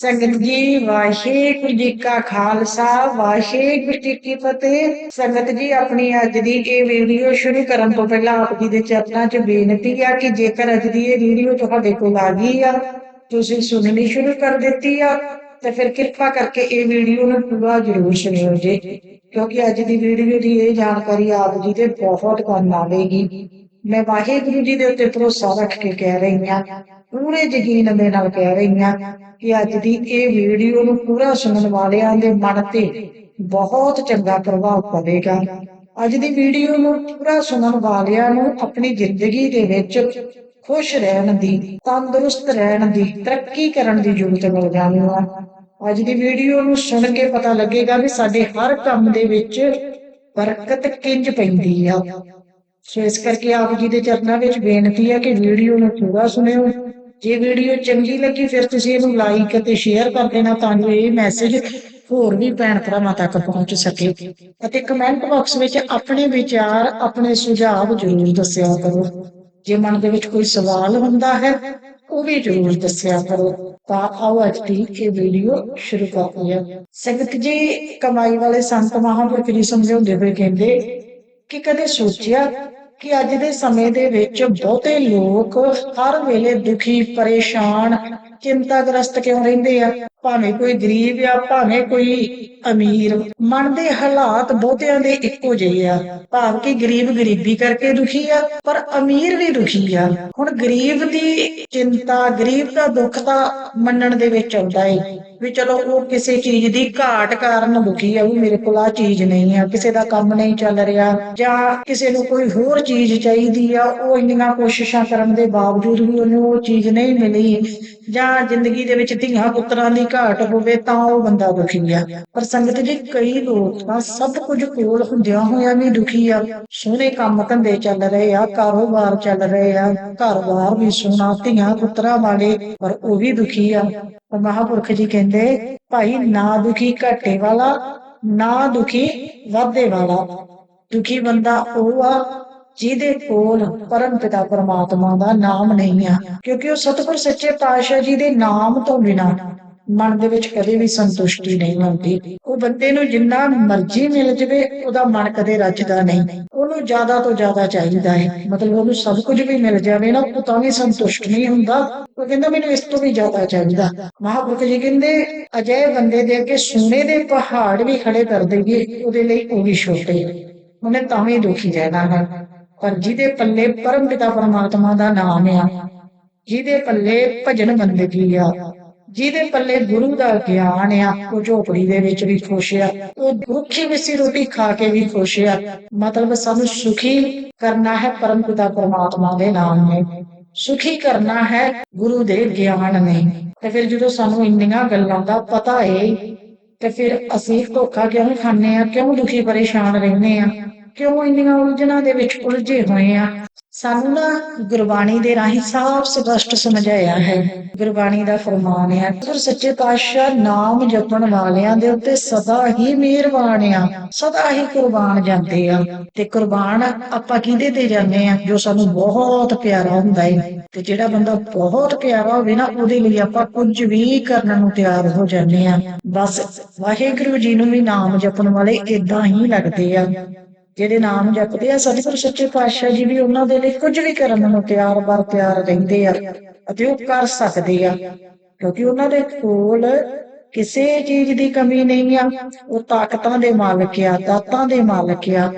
ਸੰਗਤ ਜੀ, ਵਾਹਿਗੁਰੂ ਜੀ ਕਾ ਖਾਲਸਾ, ਵਾਹਿਗੁਰੂ ਜੀ ਕੀ ਫਤਿਹ। ਸੰਗਤ ਜੀ, ਆਪਣੀ ਅੱਜ ਦੀ ਇਹ ਵੀਡੀਓ ਸ਼ੁਰੂ ਕਰਨ ਤੋਂ ਪਹਿਲਾਂ ਆਪ ਜੀ ਦੇ ਚਰਨਾਂ 'ਚ ਬੇਨਤੀ ਆ ਕਿ ਜੇਕਰ ਅੱਜ ਦੀ ਇਹ ਵੀਡੀਓ ਤੁਹਾਡੇ ਕੋਲ ਆ ਗਈ ਆ, ਤੁਸੀਂ ਸੁਣਨੀ ਸ਼ੁਰੂ ਕਰ ਦਿੱਤੀ ਆ, ਤੇ ਫਿਰ ਕਿਰਪਾ ਕਰਕੇ ਇਹ ਵੀਡੀਓ ਨੂੰ ਪੂਰਾ ਜ਼ਰੂਰ ਸੁਣਿਓ ਜੀ। ਕਿਉਂਕਿ ਅੱਜ ਦੀ ਵੀਡੀਓ ਦੀ ਇਹ ਜਾਣਕਾਰੀ ਆਪ ਜੀ ਦੇ ਬਹੁਤ ਕੰਮ ਆਵੇਗੀ ਮੈਂ ਵਾਹਿਗੁਰੂ ਜੀ ਦੇ ਉੱਤੇ ਭਰੋਸਾ ਰੱਖ ਕੇ ਕਹਿ ਰਹੀ ਹਾਂ, ਪੂਰੇ ਯਕੀਨ ਦੇ ਨਾਲ ਕਹਿ ਰਹੀ ਹਾਂ ਕਿ ਅੱਜ ਦੀ ਇਹ ਵੀਡੀਓ ਨੂੰ ਪੂਰਾ ਸੁਣਨ ਵਾਲਿਆਂ ਦੇ ਮਨ ਤੇ ਬਹੁਤ ਚੰਗਾ ਪ੍ਰਭਾਵ ਪਵੇਗਾ। ਅੱਜ ਦੀ ਵੀਡੀਓ ਨੂੰ ਪੂਰਾ ਸੁਣਨ ਵਾਲਿਆਂ ਨੂੰ ਆਪਣੀ ਜ਼ਿੰਦਗੀ ਦੇ ਵਿੱਚ ਖੁਸ਼ ਰਹਿਣ ਦੀ, ਤੰਦਰੁਸਤ ਰਹਿਣ ਦੀ, ਤਰੱਕੀ ਕਰਨ ਦੀ ਜ਼ਰੂਰਤ ਮਿਲ ਜਾਣੀ ਹੈ। ਅੱਜ ਦੀ ਵੀਡੀਓ ਨੂੰ ਸੁਣ ਕੇ ਪਤਾ ਲੱਗੇਗਾ ਵੀ ਸਾਡੇ ਹਰ ਕੰਮ ਦੇ ਵਿੱਚ ਬਰਕਤ ਕਿੰਜ ਪੈਂਦੀ ਆ। ਸੋ ਇਸ ਕਰਕੇ ਆਪ ਜੀ ਦੇ ਚਰਨਾਂ ਵਿੱਚ ਬੇਨਤੀ ਹੈ ਕਿ ਵੀਡੀਓ ਨੂੰ ਪੂਰਾ ਸੁਣਿਓ। ਜੇ ਵੀਡੀਓ ਚੰਗੀ ਲੱਗੀ, ਫਿਰ ਤੁਸੀਂ ਇਹਨੂੰ ਲਾਈਕ ਅਤੇ ਸ਼ੇਅਰ ਕਰ ਦੇਣਾ ਤਾਂ ਜੋ ਇਹ ਮੈਸੇਜ ਹੋਰ ਵੀ ਭੈਣ ਭਰਾਵਾਂ ਤੱਕ ਪਹੁੰਚ ਸਕੇ। ਅਤੇ ਕਮੈਂਟ ਬਾਕਸ ਵਿੱਚ ਆਪਣੇ ਵਿਚਾਰ, ਆਪਣੇ ਸੁਝਾਅ ਜ਼ਰੂਰ ਦੱਸਿਆ ਕਰੋ। ਜੇ ਮਨ ਦੇ ਵਿੱਚ ਕੋਈ ਸਵਾਲ ਹੁੰਦਾ ਹੈ, ਉਹ ਵੀ ਜ਼ਰੂਰ ਦੱਸਿਆ ਕਰੋ। ਤਾਂ ਆਓ ਅੱਜ ਦੀ ਇਹ ਵੀਡੀਓ ਸ਼ੁਰੂ ਕਰਦੇ ਹਾਂ। ਸੰਗਤ ਜੀ, ਕਮਾਈ ਵਾਲੇ ਸੰਤ ਮਹਾਂਪੁਰਖ ਜੀ ਸਮਝਾਉਂਦੇ ਹੋਏ ਕਹਿੰਦੇ ਕਿ ਕਦੇ ਸੋਚਿਆ ਕਿ ਅੱਜ ਦੇ ਸਮੇਂ ਦੇ ਵਿੱਚ ਬਹੁਤੇ ਲੋਕ ਹਰ ਵੇਲੇ ਦੁਖੀ, ਪਰੇਸ਼ਾਨ, ਚਿੰਤਾਗ੍ਰਸਤ ਕਿਉਂ ਰਹਿੰਦੇ ਆ? ਭਾਵੇਂ ਕੋਈ ਗਰੀਬ ਆ, ਭਾਵੇਂ ਕੋਈ ਅਮੀਰ ਮਨ ਦੇ ਹਾਲਾਤ ਬਹੁਤਿਆਂ ਦੇ ਇੱਕੋ ਜਿਹੇ ਆ। ਭਾਵ ਕਿ ਗਰੀਬ ਗਰੀਬੀ ਕਰਕੇ ਦੁਖੀ ਆ, ਪਰ ਅਮੀਰ ਵੀ ਦੁਖੀ ਆ। ਹੁਣ ਗਰੀਬ ਦੀ ਚਿੰਤਾ, ਗਰੀਬ ਦਾ ਦੁੱਖ ਤਾਂ ਮੰਨਣ ਦੇ ਵਿੱਚ ਆਉਂਦਾ ਏ, ਵੀ ਚਲੋ ਉਹ ਕਿਸੇ ਚੀਜ਼ ਦੀ ਘਾਟ ਕਾਰਨ ਦੁਖੀ ਆ, ਵੀ ਮੇਰੇ ਕੋਲ ਆ ਚੀਜ਼ ਨਹੀਂ ਆ, ਕਿਸੇ ਦਾ ਕੰਮ ਨਹੀਂ ਚੱਲ ਰਿਹਾ, ਜਾਂ ਕਿਸੇ ਨੂੰ ਕੋਈ ਹੋਰ ਚੀਜ਼ ਚਾਹੀਦੀ ਆ, ਉਹ ਇੰਨੀਆਂ ਕੋਸ਼ਿਸ਼ਾਂ ਕਰਨ ਦੇ ਬਾਵਜੂਦ ਵੀ ਉਹਨੂੰ ਉਹ ਚੀਜ਼ ਨਹੀਂ ਮਿਲੀ, ਜਾਂ ਜ਼ਿੰਦਗੀ ਦੇ ਵਿੱਚ ਧੀਆਂ ਪੁੱਤਰਾਂ ਦੀ ਘਾਟ ਹੋਵੇ ਤਾਂ ਉਹ ਬੰਦਾ ਦੁਖੀ ਆ। ਪਰ ਸੰਗਤ ਜੀ ਕਈ ਲੋਕ ਤਾਂ ਸਭ ਕੁਝ ਕੋਲ ਹੁੰਦਿਆਂ ਹੋਇਆਂ ਵੀ ਦੁਖੀ ਆ। ਸੋਹਣੇ ਕੰਮ ਧੰਦੇ ਚੱਲ ਰਹੇ ਆ, ਕਾਰੋਬਾਰ ਚੱਲ ਰਹੇ ਆ। ਘਰ-ਬਾਰ ਵੀ ਸੋਹਣਾ, ਧੀਆਂ ਪੁੱਤਰਾਂ ਵਾਲੇ, ਪਰ ਉਹ ਵੀ ਦੁਖੀ ਆ। ਪਰ ਮਹਾਪੁਰਖ ਜੀ ਕਹਿੰਦੇ, ਭਾਈ, ਨਾ ਦੁਖੀ ਘਾਟੇ ਵਾਲਾ, ਨਾ ਦੁਖੀ ਵਾਧੇ ਵਾਲਾ। ਦੁਖੀ ਬੰਦਾ ਉਹ ਆ ਜਿਹਦੇ ਕੋਲ ਪਰਮ ਪਿਤਾ ਪਰਮਾਤਮਾ ਦਾ ਨਾਮ ਨਹੀਂ ਆ। ਕਿਉਂਕਿ ਉਹ ਸਤਿਗੁਰ ਸੱਚੇ ਪਾਤਸ਼ਾਹ ਜੀ ਦੇ ਨਾਮ ਤੋਂ ਬਿਨਾ ਮਨ ਦੇ ਵਿੱਚ ਕਦੇ ਵੀ ਸੰਤੁਸ਼ਟੀ ਨਹੀਂ ਹੁੰਦੀ। ਉਹ ਬੰਦੇ ਨੂੰ ਜਿੰਨਾ ਮਰਜ਼ੀ ਮਿਲ ਜਵੇ, ਉਹਦਾ ਮਨ ਕਦੇ ਰੱਜਦਾ ਨਹੀਂ। ਉਹਨੂੰ ਜ਼ਿਆਦਾ ਤੋਂ ਜ਼ਿਆਦਾ ਚਾਹੀਦਾ ਹੈ। ਮਤਲਬ ਉਹਨੂੰ ਸਭ ਕੁਝ ਵੀ ਮਿਲ ਜਾਵੇ ਨਾ, ਉਹ ਤਾਂ ਵੀ ਸੰਤੁਸ਼ਟ ਨਹੀਂ ਹੁੰਦਾ। ਉਹ ਕਹਿੰਦਾ, ਮੈਨੂੰ ਇਸ ਤੋਂ ਵੀ ਜ਼ਿਆਦਾ ਚਾਹੀਦਾ। ਮਹਾਪੁਰਖ ਜੀ ਕਹਿੰਦੇ ਅਜੇ ਬੰਦੇ ਦੇ ਅੱਗੇ ਸੋਨੇ ਦੇ ਪਹਾੜ ਵੀ ਖੜੇ ਕਰ ਦੇਈਏ, ਉਹਦੇ ਲਈ ਉਹ ਵੀ ਛੋਟੇ ਉਹਨੇ ਤਾਂ ਵੀ ਦੁਖੀ ਰਹਿਣਾ ਹੈ। ਪਰ ਜਿਹਦੇ ਪੱਲੇ ਪਰਮ ਪਿਤਾ ਪਰਮਾਤਮਾ ਦਾ ਨਾਮ ਆ, ਜਿਹਦੇ ਪੱਲੇ ਭਜਨ ਬੰਦਗੀ ਆ ਜਿਹਦੇ ਪੱਲੇ ਗੁਰੂ ਦਾ ਗਿਆਨ ਆ, ਉਹ ਝੋਪੜੀ ਦੇ ਵਿੱਚ ਵੀ ਖੁਸ਼ ਆ, ਉਹ ਰੁੱਖੀ ਮਿੱਸੀ ਰੋਟੀ ਖਾ ਕੇ ਵੀ ਖੁਸ਼ ਆ। ਮਤਲਬ ਸਾਨੂੰ ਸੁਖੀ ਕਰਨਾ ਹੈ ਪਰਮ ਪਿਤਾ ਪਰਮਾਤਮਾ ਦੇ ਨਾਮ ਨੇ। ਸੁਖੀ ਕਰਨਾ ਹੈ ਗੁਰੂ ਦੇ ਗਿਆਨ ਨੇ। ਤੇ ਫਿਰ ਜਦੋਂ ਸਾਨੂੰ ਇੰਨੀਆਂ ਗੱਲਾਂ ਦਾ ਪਤਾ ਏ, ਤੇ ਫਿਰ ਅਸੀਂ ਧੋਖਾ ਕਿਉਂ ਖਾਂਦੇ ਆ? ਕਿਉਂ ਦੁਖੀ ਪਰੇਸ਼ਾਨ ਰਹਿੰਦੇ ਆ? ਕਿਉਂ ਇੰਨੀਆਂ ਉਲਝਣਾਂ ਦੇ ਵਿੱਚ ਉਲਝੇ ਹੋਏ ਆ? ਸਾਨੂੰ ਨਾ ਗੁਰਬਾਣੀ ਦੇ ਰਾਹੀਂ ਸਾਫ਼ ਸਪਸ਼ਟ ਸਮਝਾਇਆ ਹੈ। ਗੁਰਬਾਣੀ ਦਾ ਫਰਮਾਨ ਹੈ ਗੁਰ ਸੱਚੇ ਪਾਤਸ਼ਾਹ ਨਾਮ ਜਪਣ ਵਾਲਿਆਂ ਦੇ ਉੱਤੇ ਸਦਾ ਹੀ ਮਿਹਰਬਾਨ ਆ, ਸਦਾ ਹੀ ਕੁਰਬਾਨ ਜਾਂਦੇ ਆ। ਤੇ ਕੁਰਬਾਨ ਆਪਾਂ ਕਿਹਦੇ ਤੇ ਜਾਂਦੇ ਆ? ਜੋ ਸਾਨੂੰ ਬਹੁਤ ਪਿਆਰਾ ਹੁੰਦਾ ਹੈ ਤੇ ਜਿਹੜਾ ਬੰਦਾ ਬਹੁਤ ਪਿਆਰਾ ਹੋਵੇ ਨਾ, ਉਹਦੇ ਲਈ ਆਪਾਂ ਕੁਝ ਵੀ ਕਰਨ ਨੂੰ ਤਿਆਰ ਹੋ ਜਾਂਦੇ ਆ। ਬਸ ਵਾਹਿਗੁਰੂ ਜੀ ਨੂੰ ਵੀ ਨਾਮ ਜਪਣ ਵਾਲੇ ਇਦਾਂ ਹੀ ਲੱਗਦੇ ਆ। ਜਿਹੜੇ ਨਾਮ ਜਪਦੇ ਆ ਸਤਿਗੁਰ ਸੱਚੇ ਪਾਤਸ਼ਾਹ ਜੀ ਵੀ ਉਹਨਾਂ ਦੇ ਲਈ ਕੁਝ ਵੀ ਕਰਨ ਨੂੰ ਤਿਆਰ ਬਰ ਤਿਆਰ ਰਹਿੰਦੇ ਆ ਅਤੇ ਉਹ ਕਰ ਸਕਦੇ ਆ। ਕਿਉਂਕਿ ਉਹਨਾਂ ਦੇ ਕੋਲ ਕਿਸੇ ਚੀਜ਼ ਦੀ ਕਮੀ ਨਹੀਂ ਆ। ਉਹ ਤਾਕਤਾਂ ਦੇ ਮਾਲਕ ਆ, ਦਾਤਾਂ ਦੇ ਮਾਲਕ ਆ।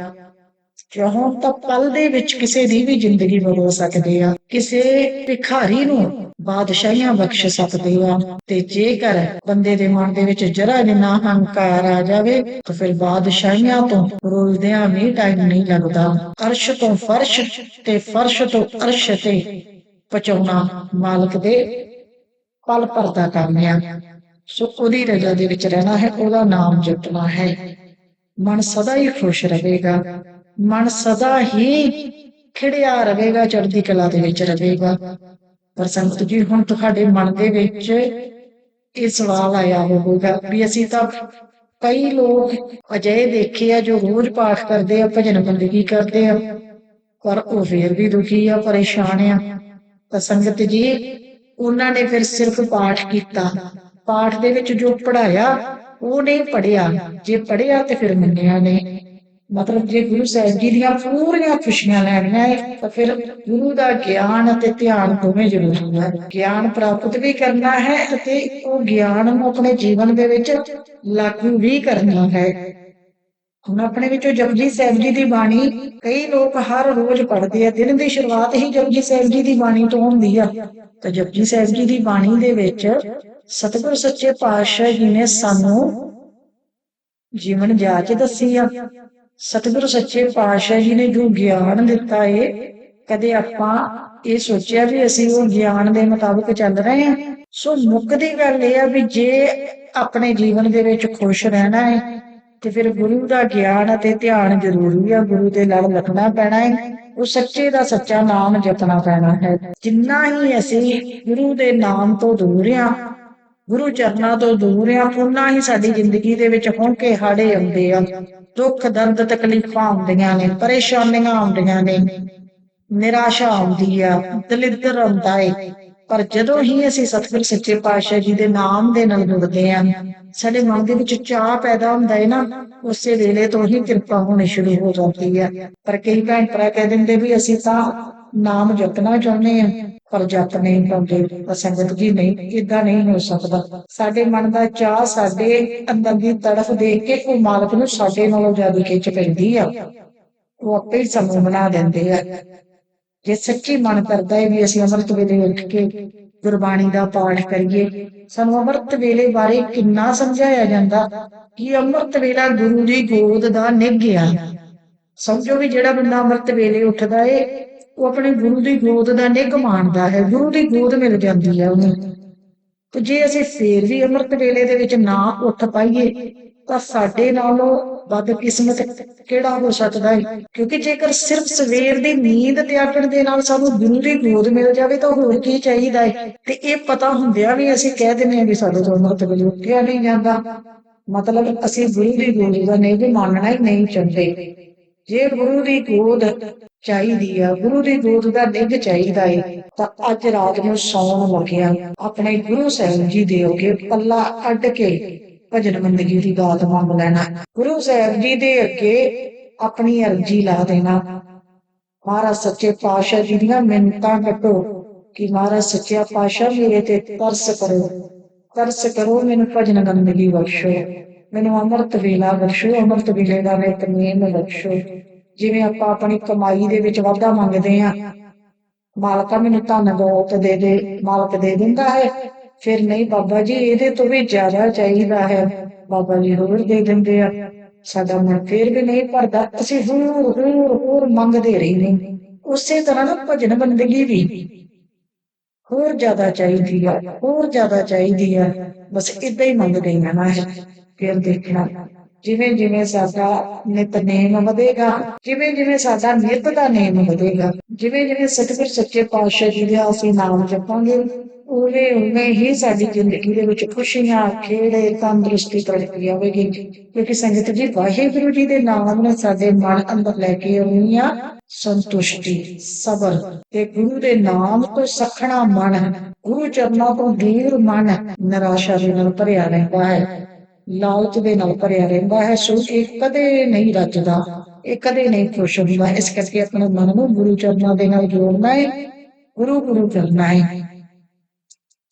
ਚਾਹੋ ਤਾਂ ਪਲ ਦੇ ਵਿੱਚ ਕਿਸੇ ਦੀ ਵੀ ਜ਼ਿੰਦਗੀ ਬਦਲ ਸਕਦੇ ਆ। ਕਿਸੇ ਭਿਖਾਰੀ ਨੂੰ ਬਾਦਸ਼ਾਹੀਆਂ ਬਖਸ਼ ਸਕਦੇ ਆ। ਤੇ ਜੇਕਰ ਬੰਦੇ ਦੇ ਮਨ ਦੇ ਵਿੱਚ ਜਰਾ ਜਿੰਨਾ ਹੰਕਾਰ ਆ ਜਾਵੇ, ਤਾਂ ਫਿਰ ਬਾਦਸ਼ਾਹੀਆਂ ਤੋਂ ਰੋਲਦਿਆਂ ਵੀ ਟਾਈਮ ਨਹੀਂ ਲੱਗਦਾ। ਅਰਸ਼ ਤੋਂ ਫਰਸ਼ ਤੇ ਫਰਸ਼ ਤੋਂ ਅਰਸ਼ ਤੇ ਪਹੁੰਚਾਉਣਾ ਮਾਲਕ ਦੇ ਪਲ ਪਰਦਾ ਕਰਨਿਆ ਸੋ ਉਹਦੀ ਰਜਾ ਦੇ ਵਿੱਚ ਰਹਿਣਾ ਹੈ, ਉਹਦਾ ਨਾਮ ਜਪਣਾ ਹੈ। ਮਨ ਸਦਾ ਹੀ ਖੁਸ਼ ਰਹੇਗਾ। ਮਨ ਸਦਾ ਹੀ ਖਿੜਿਆ ਰਹੇਗਾ, ਚੜ੍ਹਦੀ ਕਲਾ ਦੇ ਵਿੱਚ ਰਹੇਗਾ। ਪਰ ਸੰਗਤ ਜੀ, ਹੁਣ ਤੁਹਾਡੇ ਮਨ ਦੇ ਵਿੱਚ ਇਹ ਸਵਾਲ ਆਇਆ ਹੋਵੇਗਾ ਵੀ ਅਸੀਂ ਤਾਂ ਕਈ ਲੋਕ ਅਜਿਹੇ ਦੇਖੇ ਆ ਜੋ ਰੋਜ਼ ਪਾਠ ਕਰਦੇ ਆ, ਭਜਨ ਬੰਦਗੀ ਕਰਦੇ ਆ, ਪਰ ਉਹ ਫੇਰ ਵੀ ਦੁਖੀ ਆ, ਪਰੇਸ਼ਾਨ ਆ। ਤਾਂ ਸੰਗਤ ਜੀ, ਉਹਨਾਂ ਨੇ ਫਿਰ ਸਿਰਫ ਪਾਠ ਕੀਤਾ। ਪਾਠ ਦੇ ਵਿੱਚ ਜੋ ਪੜਾਇਆ ਉਹ ਨਹੀਂ ਪੜਿਆ ਜੇ ਪੜਿਆ ਤੇ ਫਿਰ ਮੰਨਿਆ ਨਹੀਂ। ਮਤਲਬ ਜੇ ਗੁਰੂ ਸਾਹਿਬ ਜੀ ਦੀਆਂ ਪੂਰੀਆਂ ਖੁਸ਼ੀਆਂ ਲੈਣੀਆਂ ਹੈ ਤਾਂ ਫਿਰ ਗੁਰੂ ਦਾ ਗਿਆਨ ਅਤੇ ਧਿਆਨ ਦੋਵੇਂ ਜ਼ਰੂਰੀ ਹੈ। ਗਿਆਨ ਪ੍ਰਾਪਤ ਵੀ ਕਰਨਾ ਹੈ ਅਤੇ ਉਹ ਗਿਆਨ ਨੂੰ ਆਪਣੇ ਜੀਵਨ ਦੇ ਵਿੱਚ ਲਾਗੂ ਵੀ ਕਰਨਾ ਹੈ। ਹੁਣ ਆਪਣੇ ਵਿੱਚੋਂ ਜਪਜੀ ਸਾਹਿਬ ਜੀ ਦੀ ਬਾਣੀ ਕਈ ਲੋਕ ਹਰ ਰੋਜ਼ ਪੜ੍ਹਦੇ ਆ, ਦਿਨ ਦੀ ਸ਼ੁਰੂਆਤ ਹੀ ਜਪਜੀ ਸਾਹਿਬ ਜੀ ਦੀ ਬਾਣੀ ਤੋਂ ਹੁੰਦੀ ਆ। ਤਾਂ ਜਪਜੀ ਸਾਹਿਬ ਜੀ ਦੀ ਬਾਣੀ ਦੇ ਵਿੱਚ ਸਤਿਗੁਰ ਸੱਚੇ ਪਾਤਸ਼ਾਹ ਜੀ ਨੇ ਸਾਨੂੰ ਜੀਵਨ ਜਾਚ ਦੱਸੀ ਆ। ਸਤਿਗੁਰ ਸੱਚੇ ਪਾਤਸ਼ਾਹ ਜੀ ਨੇ ਜੋ ਗਿਆਨ ਦਿੱਤਾ ਏ, ਕਦੇ ਆਪਾਂ ਇਹ ਸੋਚਿਆ ਵੀ ਅਸੀਂ ਉਹ ਗਿਆਨ ਦੇ ਮੁਤਾਬਕ ਚੱਲ ਰਹੇ ਹਾਂ? ਸੋ ਮੁੱਖ ਦੀ ਗੱਲ ਇਹ ਆ ਵੀ ਜੇ ਆਪਣੇ ਜੀਵਨ ਦੇ ਵਿੱਚ ਖੁਸ਼ ਰਹਿਣਾ ਹੈ ਤੇ ਫਿਰ ਗੁਰੂ ਦਾ ਗਿਆਨ ਅਤੇ ਧਿਆਨ ਜ਼ਰੂਰੀ ਆ, ਗੁਰੂ ਦੇ ਨਾਲ ਲੱਗਣਾ ਪੈਣਾ ਹੈ ਉਹ ਸੱਚੇ ਦਾ ਸੱਚਾ ਨਾਮ ਜਪਣਾ ਪੈਣਾ ਹੈ। ਜਿੰਨਾ ਹੀ ਅਸੀਂ ਗੁਰੂ ਦੇ ਨਾਮ ਤੋਂ ਦੂਰ ਆ ਗੁਰੂ ਚਰਨਾਂ ਤੋਂ ਦੂਰ ਆ ਉਹਨਾਂ ਹੀ ਸਾਡੀ ਜ਼ਿੰਦਗੀ ਦੇ ਵਿੱਚ ਹੌਂਕੇ ਹਾੜੇ ਆਉਂਦੇ ਆ। ਦੁੱਖ, ਦਰਦ, ਤਕਲੀਫਾਂ ਆਉਂਦੀਆਂ ਨੇ, ਪਰੇਸ਼ਾਨੀਆਂ ਆਉਂਦੀਆਂ ਨੇ। ਨਿਰਾਸ਼ਾ ਆਉਂਦੀ ਆ, ਦਲਿੱਦਰ ਆਉਂਦਾ ਏ। ਪਰ ਜਦੋਂ ਹੀ ਅਸੀਂ ਸਤਿਗੁਰ ਸੱਚੇ ਪਾਤਸ਼ਾਹ ਜੀ ਦੇ ਨਾਮ ਦੇ ਨਾਲ ਜੁੜਦੇ ਆਂ, ਸਾਡੇ ਮਨ ਦੇ ਵਿੱਚ ਚਾਹ ਪੈਦਾ ਹੁੰਦਾ ਹੈ ਨਾ, ਉਸੇ ਵੇਲੇ ਤੋਂ ਹੀ ਕਿਰਪਾ ਹੋਣੀ ਸ਼ੁਰੂ ਹੋ ਜਾਂਦੀ ਆ। ਪਰ ਕਈ ਭੈਣ ਭਰਾ ਕਹਿ ਦਿੰਦੇ ਵੀ ਅਸੀਂ ਤਾਂ ਨਾਮ ਜਪਣਾ ਚਾਹੁੰਦੇ ਆਂ। ਪਰ ਜੱਤ ਨਹੀਂ ਪਾਉਂਦੇ, ਤਾਂ ਜੀ ਨਹੀਂ ਇਦਾਂ ਨਹੀਂ ਹੋ ਸਕਦਾ। ਸਾਡੇ ਮਨ ਦਾ ਚਾਹ ਸਾਡੇ ਅੰਦਰ ਦੀ ਤੜਫ ਦੇਖ ਕੇ, ਉਹ ਮਾਲਕ ਨੂੰ ਸਾਡੇ ਨਾਲੋਂ ਜ਼ਿਆਦਾ ਖਿੱਚ ਪੈਂਦੀ ਆ। ਉਹ ਆਪੇ ਹੀ ਸਮੂਹ ਬਣਾ ਦਿੰਦੇ ਆ। ਜੇ ਸੱਚੀ ਮਨ ਕਰਦਾ ਹੈ ਵੀ ਅਸੀਂ ਅੰਮ੍ਰਿਤ ਵੇਲੇ ਉੱਠ ਕੇ ਗੁਰਬਾਣੀ ਦਾ ਪਾਠ ਕਰੀਏ, ਸਾਨੂੰ ਅੰਮ੍ਰਿਤ ਵੇਲੇ ਬਾਰੇ ਕਿੰਨਾ ਸਮਝਾਇਆ ਜਾਂਦਾ ਕਿ ਅੰਮ੍ਰਿਤ ਵੇਲਾ ਗੁਰੂ ਦੀ ਗੋਦ ਦਾ ਨਿੱਘ ਆ। ਸਮਝੋ ਵੀ ਜਿਹੜਾ ਬੰਦਾ ਅੰਮ੍ਰਿਤ ਵੇਲੇ ਉੱਠਦਾ ਏ ਉਹ ਆਪਣੇ ਗੁਰੂ ਦੀ ਗੋਦ ਦਾ ਨਿੱਘ ਮਾਣਦਾ ਹੈ, ਗੁਰੂ ਦੀ ਗੋਦ ਮਿਲ ਜਾਂਦੀ ਹੈ ਉਹਨੂੰ। ਤੇ ਜੇ ਅਸੀਂ ਫੇਰ ਵੀ ਅੰਮ੍ਰਿਤ ਵੇਲੇ ਦੇ ਵਿੱਚ ਨਾ ਉੱਠ ਪਾਈਏ, ਤਾਂ ਸਾਡੇ ਨਾਲੋਂ ਵੱਧ ਕਿਸਮਤ ਕਿਹੜਾ ਹੋ ਸਕਦਾ ਹੈ? ਕਿਉਂਕਿ ਜੇਕਰ ਸਿਰਫ ਸਵੇਰ ਦੀ ਨੀਂਦ ਤਿਆਗਣ ਦੇ ਨਾਲ ਸਾਨੂੰ ਗੁਰੂ ਦੀ ਗੋਦ ਮਿਲ ਜਾਵੇ, ਤਾਂ ਹੋਰ ਕੀ ਚਾਹੀਦਾ ਹੈ? ਤੇ ਇਹ ਪਤਾ ਹੁੰਦਿਆ ਵੀ ਅਸੀਂ ਕਹਿ ਦਿੰਦੇ ਹਾਂ ਵੀ ਸਾਡੇ ਤੋਂ ਅੰਮ੍ਰਿਤ ਵੇਲੇ ਉੱਠਿਆ ਨਹੀਂ ਜਾਂਦਾ। ਮਤਲਬ ਅਸੀਂ ਗੁਰੂ ਦੀ ਗੋਦ ਦਾ ਨਹੀਂ ਵੀ ਮੰਨਣਾ ਹੀ ਨਹੀਂ ਚਾਹੁੰਦੇ। ਜੇ ਗੁਰੂ ਦੀ ਗੋਦ ਚਾਹੀਦੀ ਆ। ਗੁਰੂ ਦੀ ਗੋਦ ਦਾ ਨਿੱਘ ਚਾਹੀਦਾ ਏ। ਤਾਂ ਅੱਜ ਰਾਤ ਨੂੰ ਸੌਣ ਲੱਗਿਆ। ਆਪਣੇ ਗੁਰੂ ਸਾਹਿਬ ਜੀ ਦੇ ਅੱਗੇ ਪੱਲਾ ਅੱਡ ਕੇ ਭਜਨ ਬੰਦਗੀ ਦੀ ਦਾਤ ਮੰਗ ਲੈਣਾ। ਗੁਰੂ ਸਾਹਿਬ ਜੀ ਦੇ ਅੱਗੇ ਆਪਣੀ ਅਰਜੀ ਲਾ ਦੇਣਾ। ਮਹਾਰਾਜ ਸੱਚੇ ਪਾਤਸ਼ਾਹ ਜੀ ਦੀਆਂ ਮਿੰਨਤਾਂ ਕੱਟੋ ਕਿ ਮਹਾਰਾਜ ਸੱਚਿਆ ਪਾਤਸ਼ਾਹ ਮੇਰੇ ਤੇ ਤਰਸ ਕਰੋ। ਤਰਸ ਕਰੋ, ਮੈਨੂੰ ਭਜਨ ਬੰਦਗੀ ਬਖਸ਼ੋ। ਮੈਨੂੰ ਅੰਮ੍ਰਿਤ ਵੇਲਾ ਬਖਸ਼ੋ, ਅੰਮ੍ਰਿਤ ਵੇਲੇ ਦਾ ਮੈਂ ਨਿਤਨੇਮ ਬਖਸ਼ੋ। ਜਿਵੇਂ ਆਪਾਂ ਆਪਣੀ ਕਮਾਈ ਦੇ ਵਿੱਚ ਵਾਧਾ ਮੰਗਦੇ ਆ ਮਾਲਕਾ ਮੈਨੂੰ ਧਨ ਦੌਲਤ ਦੇ ਦੇ, ਮਾਲਕ ਦੇ ਦਿੰਦਾ ਹੈ। ਫਿਰ ਨਹੀਂ ਬਾਬਾ ਜੀ, ਇਹਦੇ ਤੋਂ ਵੀ ਜ਼ਿਆਦਾ ਚਾਹੀਦਾ ਹੈ। ਬਾਬਾ ਜੀ ਹੋਰ ਦੇ ਦਿੰਦੇ ਆ। ਸਾਡਾ ਮਨ ਫੇਰ ਵੀ ਨਹੀਂ ਭਰਦਾ। ਅਸੀਂ ਹੋਰ ਹੋਰ ਹੋਰ ਮੰਗਦੇ ਰਹਿੰਦੇ ਉਸੇ ਤਰ੍ਹਾਂ ਨਾ ਭਜਨ ਬੰਦਗੀ ਵੀ ਹੋਰ ਜ਼ਿਆਦਾ ਚਾਹੀਦੀ ਆ, ਹੋਰ ਜ਼ਿਆਦਾ ਚਾਹੀਦੀ ਆ। ਬਸ ਇਦਾਂ ਹੀ ਮੰਗਦੇ ਰਹਿਣਾ ਹੈ। ਫਿਰ ਦੇਖਣਾ। ਜਿਵੇਂ ਜਿਵੇਂ ਸਾਡਾ ਨਿਤਨੇਮ ਵਧੇਗਾ, ਜਿਵੇਂ ਜਿਵੇਂ ਸਾਡਾ ਨਿਤ ਦਾ ਨੇਮ ਵਧੇਗਾ, ਜਿਵੇਂ ਜਿਵੇਂ ਸਤਿਗੁਰ ਸੱਚੇ ਪਾਤਸ਼ਾਹ ਜੀ ਦੇ ਅਸੀਂ ਨਾਮ ਜਪਾਂਗੇ, ਉਵੇਂ ਉਵੇਂ ਹੀ ਸਾਡੀ ਜ਼ਿੰਦਗੀ ਦੇ ਵਿੱਚ ਖੁਸ਼ੀਆਂ, ਖੇੜੇ, ਤੰਦਰੁਸਤੀ ਤੜਪੀ ਆਵੇਗੀ। ਕਿਉਂਕਿ ਸੰਗਤ ਜੀ, ਵਾਹਿਗੁਰੂ ਜੀ ਦੇ ਨਾਮ ਨੇ ਸਾਡੇ ਮਨ ਅੰਦਰ ਲੈ ਕੇ ਆਉਣੀ ਆ ਸੰਤੁਸ਼ਟੀ, ਸਬਰ ਤੇ ਗੁਰੂ ਦੇ ਨਾਮ ਤੋਂ ਸਖਣਾ ਮਨ, ਗੁਰੂ ਚਰਨਾਂ ਤੋਂ ਦੂਰ ਮਨ ਨਿਰਾਸ਼ਾ ਦੇ ਨਾਲ ਭਰਿਆ ਰਹਿੰਦਾ ਹੈ। ਲਾਲਚ ਦੇ ਨਾਲ ਭਰਿਆ ਰਹਿੰਦਾ ਹੈ, ਸੋ ਇਹ ਕਦੇ ਨਹੀਂ ਰੱਜਦਾ, ਇਹ ਕਦੇ ਨਹੀਂ ਖੁਸ਼ ਹੁੰਦਾ। ਇਸ ਕਰਕੇ ਆਪਣੇ ਮਨ ਨੂੰ ਗੁਰੂ ਚਰਨਾਂ ਦੇ ਨਾਲ ਜੋੜਨਾ ਹੈ, ਗੁਰੂ ਗੁਰੂ ਕਰਨਾ ਹੈ।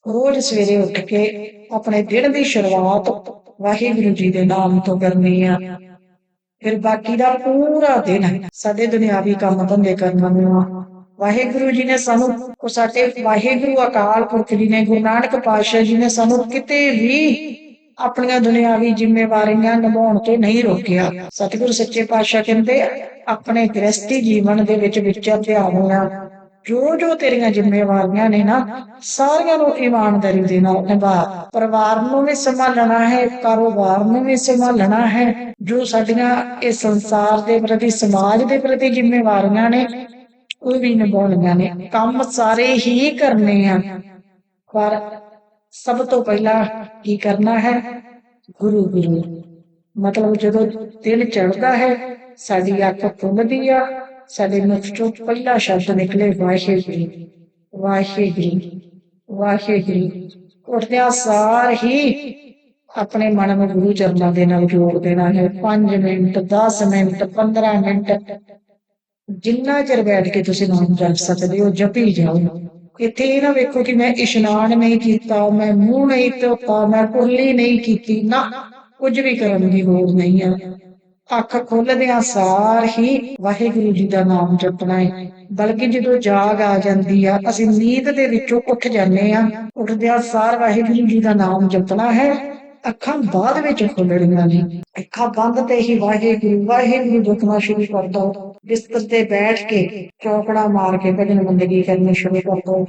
ਰੋਜ਼ ਸਵੇਰੇ ਉੱਠ ਕੇ ਆਪਣੇ ਦਿਨ ਦੀ ਸ਼ੁਰੂਆਤ ਵਾਹਿਗੁਰੂ ਜੀ ਦੇ ਨਾਮ ਤੋਂ ਕਰਨੀ ਆ। ਫਿਰ ਬਾਕੀ ਦਾ ਪੂਰਾ ਦਿਨ ਸਾਡੇ ਦੁਨਿਆਵੀ ਕੰਮ ਧੰਦੇ ਕਰਨ ਨੂੰ ਆ। ਵਾਹਿਗੁਰੂ ਜੀ ਨੇ ਸਾਨੂੰ ਸਾਡੇ ਵਾਹਿਗੁਰੂ ਅਕਾਲ ਪੁਰਖ ਜੀ ਨੇ, ਗੁਰੂ ਨਾਨਕ ਪਾਤਸ਼ਾਹ ਜੀ ਨੇ ਸਾਨੂੰ ਕਿਤੇ ਵੀ ਆਪਣੀਆਂ ਦੁਨਿਆਵੀ ਜ਼ਿੰਮੇਵਾਰੀਆਂ ਨਿਭਾਉਣ ਤੋਂ ਨਹੀਂ ਰੋਕਿਆ। ਸਤਿਗੁਰੂ ਸੱਚੇ ਪਾਤਸ਼ਾਹ ਕਹਿੰਦੇ, ਆਪਣੇ ਗ੍ਰਸਤੀ ਜੀਵਨ ਦੇ ਵਿੱਚ ਵਿਚਰ ਧਿਆਨ ਜੋ ਜੋ ਤੇਰੀਆਂ ਜ਼ਿੰਮੇਵਾਰੀਆਂ ਨੇ ਨਾ, ਸਾਰੀਆਂ ਨੂੰ ਇਮਾਨਦਾਰੀ ਦੇ ਨਾਲ ਨਿਭਾ। ਪਰਿਵਾਰ ਨੂੰ ਵੀ ਸੰਭਾਲਣਾ ਹੈ, ਕਾਰੋਬਾਰ ਨੂੰ ਵੀ ਸੰਭਾਲਣਾ ਹੈ। ਜੋ ਸਾਡੀਆਂ ਇਹ ਸੰਸਾਰ ਦੇ ਪ੍ਰਤੀ, ਸਮਾਜ ਦੇ ਪ੍ਰਤੀ ਜ਼ਿੰਮੇਵਾਰੀਆਂ ਨੇ, ਉਹ ਵੀ ਨਿਭਾਉਣੀਆਂ ਨੇ। ਕੰਮ ਸਾਰੇ ਹੀ ਕਰਨੇ ਆ। ਪਰ ਸਭ ਤੋਂ ਪਹਿਲਾਂ ਕੀ ਕਰਨਾ ਹੈ? ਗੁਰੂ ਗੁਰੂ। ਮਤਲਬ ਜਦੋਂ ਦਿਲ ਚੜਦਾ ਹੈ, ਸਾਡੀ ਅੱਖ ਖੁੱਲਦੀ ਆ, ਸਾਡੇ ਮੁਖ ਚੋਂ ਪਹਿਲਾ ਸ਼ਬਦ ਨਿਕਲੇ ਵਾਹਿਗੁਰੂ। ਵਾਹਿਗੁਰੂ ਵਾਹਿਗੁਰੂ। ਉੱਠਦਿਆਂ ਸਾਰ ਹੀ ਆਪਣੇ ਮਨ ਨੂੰ ਗੁਰੂ ਚਰਨਾਂ ਦੇ ਨਾਲ ਜੋੜ ਦੇਣਾ ਹੈ। 5 ਮਿੰਟ 10 ਮਿੰਟ 15 ਮਿੰਟ। ਜਿੰਨਾ ਚਿਰ ਬੈਠ ਕੇ ਤੁਸੀਂ ਨਾਮ ਜਪ ਸਕਦੇ ਹੋ, ਜਪੀ ਜਾਓ। ਇੱਥੇ ਇਹ ਨਾ ਵੇਖੋ ਕਿ ਮੈਂ ਇਸ਼ਨਾਨ ਨਹੀਂ ਕੀਤਾ, ਮੈਂ ਮੂੰਹ ਨਹੀਂ ਧੋਤਾ, ਮੈਂ ਕੁਰਲੀ ਨਹੀਂ ਕੀਤੀ, ਨਾ ਕੁਝ ਵੀ ਕਰਨ ਦੀ ਲੋੜ ਨਹੀਂ ਹੈ ਅੱਖ ਖੋਲਦਿਆਂ ਸਾਰ ਹੀ ਵਾਹਿਗੁਰੂ ਜੀ ਦਾ ਨਾਮ ਜਪਣਾ ਹੈ ਬਲਕਿ ਜਦੋਂ ਜਾਗ ਆ ਜਾਂਦੀ ਆ, ਅਸੀਂ ਨੀਂਦ ਦੇ ਵਿੱਚੋਂ ਉੱਠ ਜਾਂਦੇ ਆ। ਉੱਠਦਿਆਂ ਸਾਰ ਵਾਹਿਗੁਰੂ ਜੀ ਦਾ ਨਾਮ ਜਪਣਾ ਹੈ। ਅੱਖਾਂ ਬਾਅਦ ਵਿੱਚ ਖੋਲਣੀਆਂ ਨੇ। ਅੱਖਾਂ ਬੰਦ ਤੇ ਹੀ ਵਾਹਿਗੁਰੂ ਵਾਹਿਗੁਰੂ ਜਪਣਾ ਸ਼ੁਰੂ ਕਰ ਦੋ ਬਿਸਤਰ ਤੇ ਬੈਠ ਕੇ ਚੌਕੜਾ ਮਾਰ ਕੇ ਭਜਨ ਬੰਦਗੀ ਕਰਨੀ ਸ਼ੁਰੂ ਕਰ ਦੋ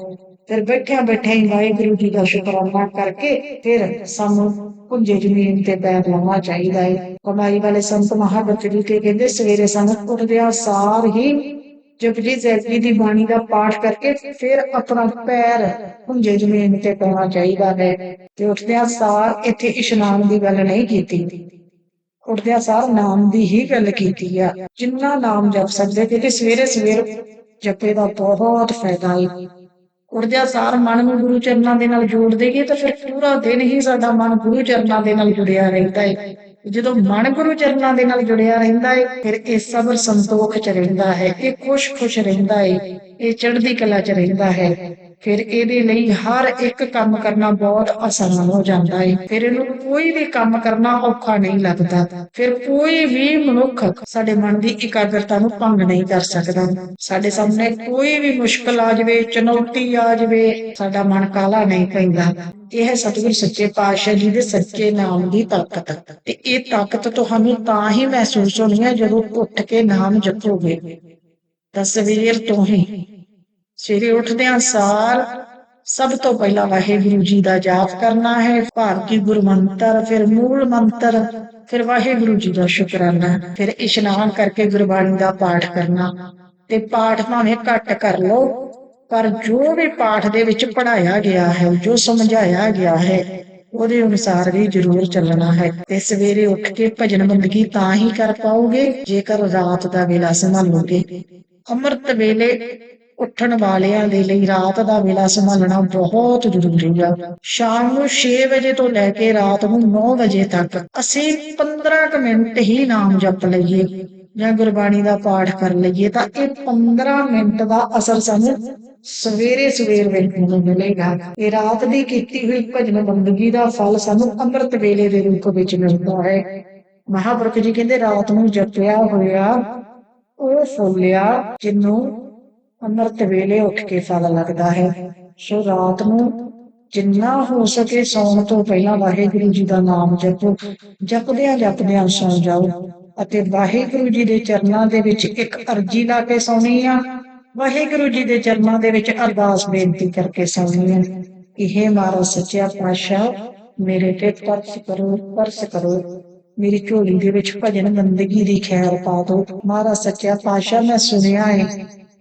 ਫਿਰ ਬੈਠਿਆਂ ਬੈਠਿਆਂ ਹੀ ਵਾਹਿਗੁਰੂ ਜੀ ਦਾ ਸ਼ੁਕਰਾਨਾ ਕਰਕੇ ਫਿਰ ਸਾਨੂੰ ਕੁੰਜੇ ਜ਼ਮੀਨ ਤੇ ਪੈਰ ਲਾਉਣਾ ਚਾਹੀਦਾ ਹੈ। ਕਮਾਈ ਵਾਲੇ ਸੰਤ ਮਹਾਂਪੁਰਖ ਜੀ ਕੇ ਕਹਿੰਦੇ, ਸਵੇਰੇ ਸਾਨੂੰ ਉੱਠਦਿਆਂ ਸਾਰ ਹੀ ਜਪਜੀ ਸਾਹਿਬ ਦੀ ਬਾਣੀ ਦਾ ਪਾਠ ਕਰਕੇ ਫਿਰ ਆਪਣਾ ਪੈਰ ਪੁੰਜੇ ਜ਼ਮੀਨ ਤੇ ਪਾਉਣਾ ਚਾਹੀਦਾ ਹੈ ਤੇ ਉੱਠਦਿਆਂ ਸਾਰ ਇੱਥੇ ਇਸ਼ਨਾਨ ਦੀ ਗੱਲ ਨਹੀਂ ਕੀਤੀ। ਉੱਠਦਿਆਂ ਸਾਰ ਨਾਮ ਦੀ ਹੀ ਗੱਲ ਕੀਤੀ ਆ। ਜਿੰਨਾ ਨਾਮ ਜਪ ਸਕਦੇ ਕਿਉਂਕਿ ਸਵੇਰੇ ਸਵੇਰ ਜਪੇ ਦਾ ਬਹੁਤ ਫਾਇਦਾ ਹੈ ਉੱਠਦਿਆਂ ਸਾਰ ਮਨ ਨੂੰ ਗੁਰੂ ਚਰਨਾਂ ਦੇ ਨਾਲ ਜੋੜ ਦੇਈਏ ਤਾਂ ਫਿਰ ਪੂਰਾ ਦਿਨ ਹੀ ਸਾਡਾ ਮਨ ਗੁਰੂ ਚਰਨਾਂ ਦੇ ਨਾਲ ਜੁੜਿਆ ਰਹਿੰਦਾ ਹੈ ਜਦੋਂ ਮਨ ਗੁਰੂ ਚਰਨਾਂ ਦੇ ਨਾਲ ਜੁੜਿਆ ਰਹਿੰਦਾ ਹੈ ਫਿਰ ਇਹ ਸਬਰ ਸੰਤੋਖ ਚ ਰਹਿੰਦਾ ਹੈ, ਇਹ ਖੁਸ਼-ਖੁਸ਼ ਰਹਿੰਦਾ ਹੈ ਇਹ ਚੜ੍ਹਦੀ ਕਲਾ ਚ ਰਹਿੰਦਾ ਹੈ। ਫਿਰ ਇਹਦੇ ਲਈ ਹਰ ਇੱਕ ਕੰਮ ਕਰਨਾ ਬਹੁਤ ਆਸਾਨ ਹੋ ਜਾਂਦਾ ਹੈ ਫਿਰ ਇਹਨੂੰ ਕੋਈ ਵੀ ਕੰਮ ਕਰਨਾ ਔਖਾ ਨਹੀਂ ਲੱਗਦਾ। ਫਿਰ ਕੋਈ ਵੀ ਮਨੁੱਖ ਸਾਡੇ ਮਨ ਦੀ ਇਕਾਗਰਤਾ ਨੂੰ ਭੰਗ ਨਹੀਂ ਕਰ ਸਕਦਾ। ਸਾਡੇ ਸਾਹਮਣੇ ਕੋਈ ਵੀ ਮੁਸ਼ਕਲ ਆ ਜਾਵੇ, ਚੁਣੌਤੀ ਆ ਜਾਵੇ, ਸਾਡਾ ਮਨ ਕਾਲਾ ਨਹੀਂ ਪੈਂਦਾ। ਇਹ ਹੈ ਸਤਿਗੁਰ ਸੱਚੇ ਪਾਤਸ਼ਾਹ ਜੀ ਦੇ ਸੱਚੇ ਨਾਮ ਦੀ ਤਾਕਤ। ਤੇ ਇਹ ਤਾਕਤ ਤੁਹਾਨੂੰ ਤਾਂ ਹੀ ਮਹਿਸੂਸ ਹੋਣੀ ਹੈ ਜਦੋਂ ਉੱਠ ਕੇ ਨਾਮ ਜਪੋਗੇ। ਤਸਵੀਰ ਤੋਂ ਹੀ ਸਵੇਰੇ ਉੱਠਦਿਆਂ ਸਾਰ, ਸਭ ਤੋਂ ਪਹਿਲਾਂ ਵਾਹਿਗੁਰੂ ਜੀ ਦਾ ਜਾਪ ਕਰਨਾ ਹੈ, ਭਾਰਤੀ ਗੁਰਮੰਤਰ, ਫਿਰ ਮੂਲ ਮੰਤਰ, ਫਿਰ ਵਾਹਿਗੁਰੂ ਜੀ ਦਾ ਸ਼ੁਕਰਾਨਾ, ਫਿਰ ਇਸ਼ਨਾਨ ਕਰਕੇ ਗੁਰਬਾਣੀ ਦਾ ਪਾਠ ਕਰਨਾ। ਤੇ ਪਾਠ ਭਾਵੇਂ ਘੱਟ ਕਰ ਲਓ, ਪਰ ਜੋ ਵੀ ਪਾਠ ਦੇ ਵਿੱਚ ਪੜਾਇਆ ਗਿਆ ਹੈ, ਜੋ ਸਮਝਾਇਆ ਗਿਆ ਹੈ, ਉਹਦੇ ਅਨੁਸਾਰ ਵੀ ਜ਼ਰੂਰ ਚੱਲਣਾ ਹੈ। ਤੇ ਸਵੇਰੇ ਉੱਠ ਕੇ ਭਜਨ ਬੰਦਗੀ ਤਾਂ ਹੀ ਕਰ ਪਾਓਗੇ, ਜੇਕਰ ਰਾਤ ਦਾ ਵੇਲਾ ਸੰਭਾਲੋਗੇ। ਅੰਮ੍ਰਿਤ ਵੇਲੇ ਉੱਠਣ ਵਾਲਿਆਂ ਦੇ ਲਈ ਰਾਤ ਦਾ ਵੇਲਾ ਸੰਭਾਲਣਾ ਬਹੁਤ ਜ਼ਰੂਰੀ ਆ। ਸ਼ਾਮ ਨੂੰ 6 ਵਜੇ ਤੋਂ ਲੈ ਕੇ ਰਾਤ ਨੂੰ 9 ਵਜੇ ਤੱਕ ਅਸੀਂ 15 ਕੁ ਮਿੰਟ ਹੀ ਨਾਮ ਜਪ ਲਈਏ ਜਾਂ ਗੁਰਬਾਣੀ ਦਾ ਪਾਠ ਕਰ ਲਈਏ ਤਾਂ ਇਹ 15 ਮਿੰਟ ਦਾ ਅਸਰ ਸਾਨੂੰ ਸਵੇਰੇ ਸਵੇਰ ਵੇਖਣ ਨੂੰ ਮਿਲੇਗਾ। ਇਹ ਰਾਤ ਦੀ ਕੀਤੀ ਹੋਈ ਭਜਨ ਬੰਦਗੀ ਦਾ ਫਲ ਸਾਨੂੰ ਅੰਮ੍ਰਿਤ ਵੇਲੇ ਦੇ ਰੂਪ ਵਿੱਚ ਮਿਲਦਾ ਹੈ। ਮਹਾਪੁਰਖ ਜੀ ਕਹਿੰਦੇ ਰਾਤ ਨੂੰ ਜਪਿਆ ਹੋਇਆ ਉਹ ਫੁੱਲਿਆ ਜਿਹਨੂੰ ਅੰਮ੍ਰਿਤ ਵੇਲੇ ਉੱਠ ਕੇ ਫਲ ਲੱਗਦਾ ਹੈ। ਸੋ ਰਾਤ ਨੂੰ ਜਿੰਨਾ ਹੋ ਸਕੇ ਸੌਣ ਤੋਂ ਪਹਿਲਾਂ ਵਾਹਿਗੁਰੂ ਜੀ ਦਾ ਨਾਮ ਜਪੋ। ਜਪਦਿਆਂ ਜਪਦਿਆਂ ਸੌ ਜਾਓ ਅਤੇ ਵਾਹਿਗੁਰੂ ਜੀ ਦੇ ਚਰਨਾਂ ਦੇ ਵਿੱਚ ਇੱਕ ਅਰਜੀ ਲਾ ਕੇ ਸੌਣੀ ਆ। ਵਾਹਿਗੁਰੂ ਜੀ ਦੇ ਚਰਨਾਂ ਦੇ ਵਿੱਚ ਅਰਦਾਸ ਬੇਨਤੀ ਕਰਕੇ ਸੌਣੀ ਆ। ਇਹ ਮਾਰਾ ਸੱਚਿਆ ਪਾਤਸ਼ਾਹ, ਮੇਰੇ ਤੇ ਤਰਸ ਕਰੋ ਤਰਸ ਕਰੋ। ਮੇਰੀ ਝੋਲੀ ਦੇ ਵਿੱਚ ਭਜਨ ਬੰਦਗੀ ਦੀ ਖੈਰ ਪਾ ਦਿਓ। ਮਹਾਰਾਜ ਸੱਚਿਆ ਪਾਤਸ਼ਾਹ, ਮੈਂ ਸੁਣਿਆ ਹੈ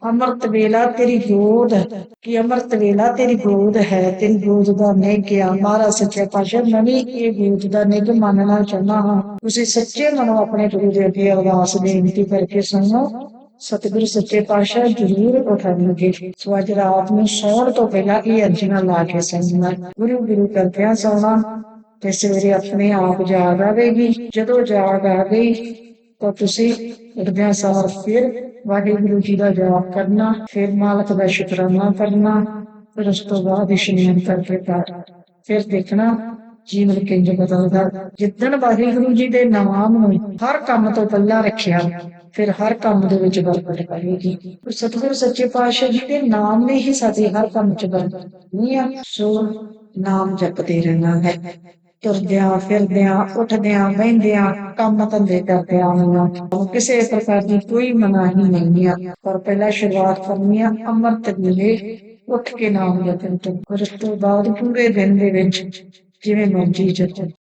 ਅੰਮ੍ਰਿਤ ਵੇਲਾ ਤੇਰੀ ਗੋਦ ਕਿ ਅੰਮ੍ਰਿਤ ਵੇਲਾ ਤੇਰੀ ਗੋਦ ਹੈ। ਤੇਰੀ ਗੋਦ ਦਾ ਨਿੱਘ ਮਹਾਰਾਜ ਸੱਚਾ ਪਾਤਸ਼ਾਹ, ਮੈਂ ਵੀ ਇਹ ਗੋਦ ਦਾ ਨਿੱਘ ਮੰਨਣਾ ਚਾਹੁੰਦਾ ਹਾਂ। ਤੁਸੀਂ ਸੱਚੇ ਮਨੋਂ ਆਪਣੇ ਗੁਰੂ ਦੇ ਅੱਗੇ ਅਰਦਾਸ ਬੇਨਤੀ ਕਰਕੇ ਸੁਣੋ। ਸਤਿਗੁਰੂ ਸੱਚੇ ਪਾਤਸ਼ਾਹ ਜਰੂਰ ਉਠਾਉਣਗੇ। ਸੋ ਅੱਜ ਰਾਤ ਨੂੰ ਸੌਣ ਤੋਂ ਪਹਿਲਾਂ ਇਹ ਅਰਜਨਾ ਲਾ ਕੇ ਸੁਣਨਾ। ਗੁਰੂ ਗੁਰੂ ਕਰਦਿਆਂ ਸੌਣਾ ਤੇ ਸਵੇਰੇ ਆਪਣੇ ਆਪ ਜਾਗ ਆਵੇਗੀ। ਜਦੋਂ ਜਾਗ ਆ ਗਈ ਤਾਂ ਤੁਸੀਂ ਉੱਠਦਿਆਂ ਸਾਰ ਫਿਰ ਵਾਹਿਗੁਰੂ ਜੀ ਦਾ ਜਾਪ ਕਰਨਾ, ਫਿਰ ਮਾਲਕ ਦਾ ਸ਼ੁਕਰਾਨਾ ਕਰਨਾ, ਫਿਰ ਉਸ ਤੋਂ ਬਾਅਦ ਇਸ਼ਨਾਨ ਕਰਕੇ ਪਾਠ, ਫਿਰ ਦੇਖਣਾ, ਜੀਵਨ ਕਿੰਜ ਬਦਲਦਾ। ਜਿੱਦਣ ਵਾਹਿਗੁਰੂ ਜੀ ਦੇ ਨਾਮ ਨੂੰ ਹਰ ਕੰਮ ਤੋਂ ਪਹਿਲਾਂ ਰੱਖਿਆ, ਫਿਰ ਹਰ ਕੰਮ ਦੇ ਵਿੱਚ ਬਰਕਤ ਕਰੇਗੀ ਸਤਿਗੁਰੂ ਸੱਚੇ ਪਾਤਸ਼ਾਹ ਜੀ ਦੇ ਨਾਮ ਨੇ ਹੀ ਸਾਡੇ ਹਰ ਕੰਮ 'ਚ ਬਰਕਤ ਨਹੀਂ ਆ। ਸੋ ਨਾਮ ਜਪਦੇ ਰਹਿਣਾ ਹੈ। ਤੁਰਦਿਆਂ, ਫਿਰਦਿਆਂ, ਉੱਠਦਿਆਂ, ਬਹਿੰਦਿਆਂ ਕੰਮ ਧੰਦੇ ਕਰਦਿਆਂ ਹੋਣਾ ਕਿਸੇ ਪ੍ਰਕਾਰ ਦੀ ਕੋਈ ਮਨਾਹੀ ਨਹੀਂ ਆ। ਪਰ ਪਹਿਲਾਂ ਸ਼ੁਰੂਆਤ ਕਰਨੀ ਆ ਅੰਮ੍ਰਿਤ ਵੇਲੇ ਉੱਠ ਕੇ ਨਾਮ ਜਪਣ ਤੋਂ। ਫਿਰ ਉਸ ਤੋਂ ਬਾਅਦ ਪੂਰੇ ਦਿਨ ਦੇ ਵਿੱਚ ਜਿਵੇਂ ਮਰਜ਼ੀ ਜਪੋ।